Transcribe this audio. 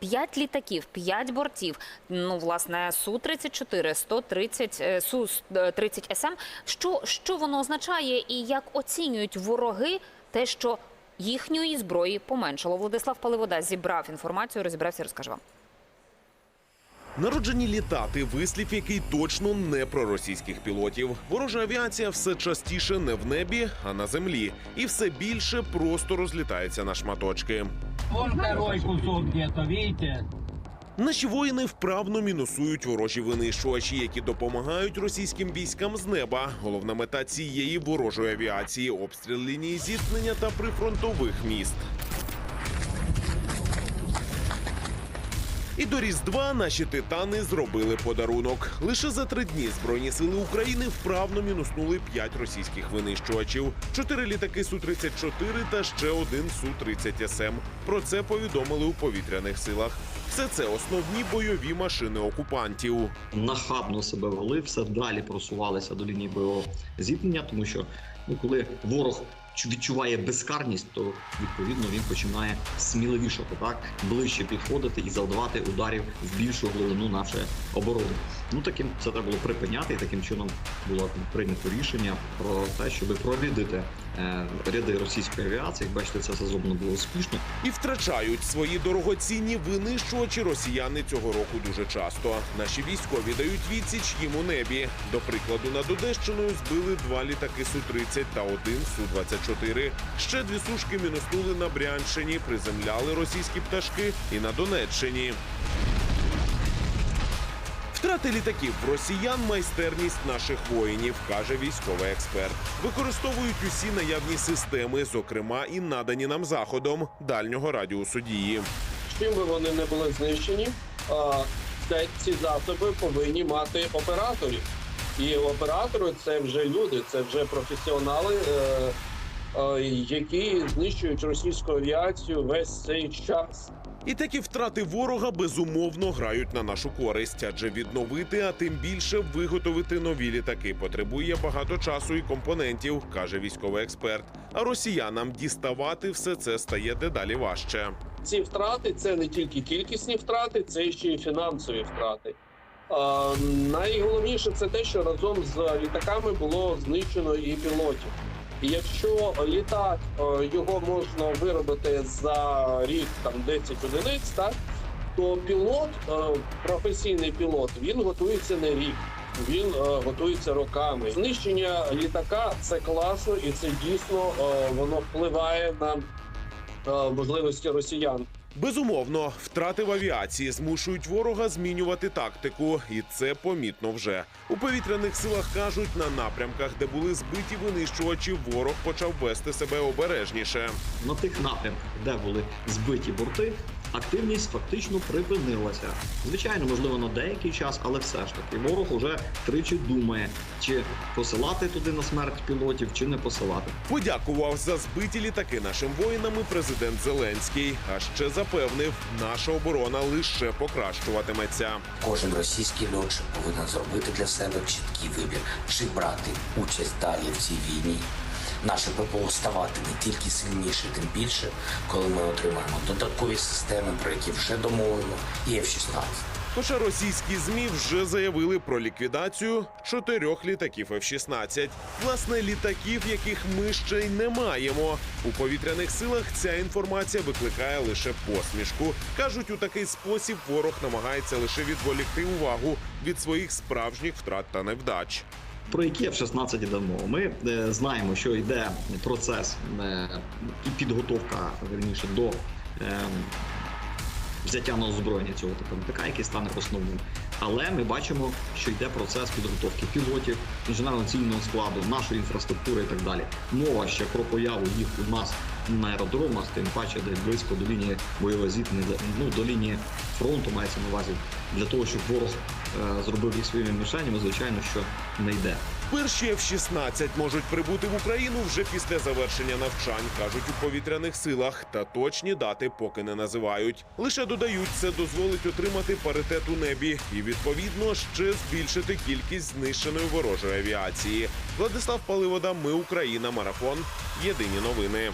П'ять літаків, п'ять бортів. Ну, власне, су 34 130, су 30 СМ. Що, що воно означає, і як оцінюють вороги те, що їхньої зброї поменшало? Владислав Паливода зібрав інформацію, розібрався, розкаже вам. Народжені літати вислів, який точно не про російських пілотів. Ворожа авіація все частіше не в небі, а на землі, і все більше просто розлітається на шматочки. Вон второй кусок где-то, видите? Наші воїни вправно мінусують ворожі винищувачі, які допомагають російським військам з неба. Головна мета цієї ворожої авіації обстріл лінії зіткнення та прифронтових міст. І до Різдва наші титани зробили подарунок. Лише за три дні Збройні сили України вправно мінуснули п'ять російських винищувачів, чотири літаки Су-34 та ще один Су-30 СМ. Про це повідомили у повітряних силах. Все це основні бойові машини окупантів. нахабно себе вели, все далі просувалися до лінії бойового зіткнення, тому що ну, коли ворог відчуває безкарність, то відповідно він починає сміливішати, так ближче підходити і завдавати ударів в більшу глибину нашої оборони. Ну таким це треба було припиняти, і таким чином було прийнято рішення про те, щоб прорядити е, ряди російської авіації. Як бачите, це все зроблено було успішно. І втрачають свої дорогоцінні винищувачі росіяни цього року дуже часто. Наші військові дають відсіч їм у небі. До прикладу, над Одещиною збили два літаки Су-30 та один Су-24. Ще дві сушки мінуснули на Брянщині, приземляли російські пташки і на Донеччині. Втрати літаків в росіян майстерність наших воїнів, каже військовий експерт. Використовують усі наявні системи, зокрема і надані нам заходом дальнього радіусу дії. чим би вони не були знищені, ці засоби повинні мати операторів. І оператори це вже люди, це вже професіонали, е, які знищують російську авіацію весь цей час. І такі втрати ворога безумовно грають на нашу користь, адже відновити, а тим більше виготовити нові літаки потребує багато часу і компонентів, каже військовий експерт. А росіянам діставати все це стає дедалі важче. Ці втрати це не тільки кількісні втрати, це ще й фінансові втрати. А, найголовніше це те, що разом з літаками було знищено і пілотів. Якщо літак е, його можна виробити за рік там 10 одиниць, так то пілот, е, професійний пілот, він готується не рік. Він е, готується роками. Знищення літака це класно, і це дійсно воно впливає на можливості росіян. Безумовно, втрати в авіації змушують ворога змінювати тактику, і це помітно вже. У повітряних силах кажуть, на напрямках, де були збиті винищувачі, ворог почав вести себе обережніше. на тих напрямках, де були збиті борти, активність фактично припинилася. Звичайно, можливо, на деякий час, але все ж таки ворог уже тричі думає, чи посилати туди на смерть пілотів, чи не посилати. Подякував за збиті літаки нашим воїнам і президент Зеленський. А ще запевнив, наша оборона лише покращуватиметься. Кожен російський льотчик повинен зробити для себе чіткий вибір, чи брати участь далі в цій війні. Наше ППО ставати не тільки сильніше, тим більше, коли ми отримаємо додаткові системи, про які вже домовлено, і F-16. Хоча російські змі вже заявили про ліквідацію чотирьох літаків F-16. Власне, літаків, яких ми ще й не маємо. У повітряних силах ця інформація викликає лише посмішку. кажуть, у такий спосіб ворог намагається лише відволікти увагу від своїх справжніх втрат та невдач. Про які F-16 йде? Ми е, знаємо, що йде процес е, і підготовка верніше до е, взяття на озброєння цього типу МТК, який стане основним. Але ми бачимо, що йде процес підготовки пілотів, інженерно-цільного складу, нашої інфраструктури і так далі. Мова ще про появу їх у нас на аеродромах, тим паче десь близько до лінії бойового зіткнення, ну до лінії фронту мається на увазі для того, щоб ворог е, зробив їх своїми мішенями, звичайно, що не йде. Перші F-16 можуть прибути в Україну вже після завершення навчань, кажуть у повітряних силах. Та точні дати поки не називають. Лише додають, це дозволить отримати паритет у небі і відповідно ще збільшити кількість знищеної ворожої авіації. Владислав Паливода, ми Україна, марафон. Єдині новини.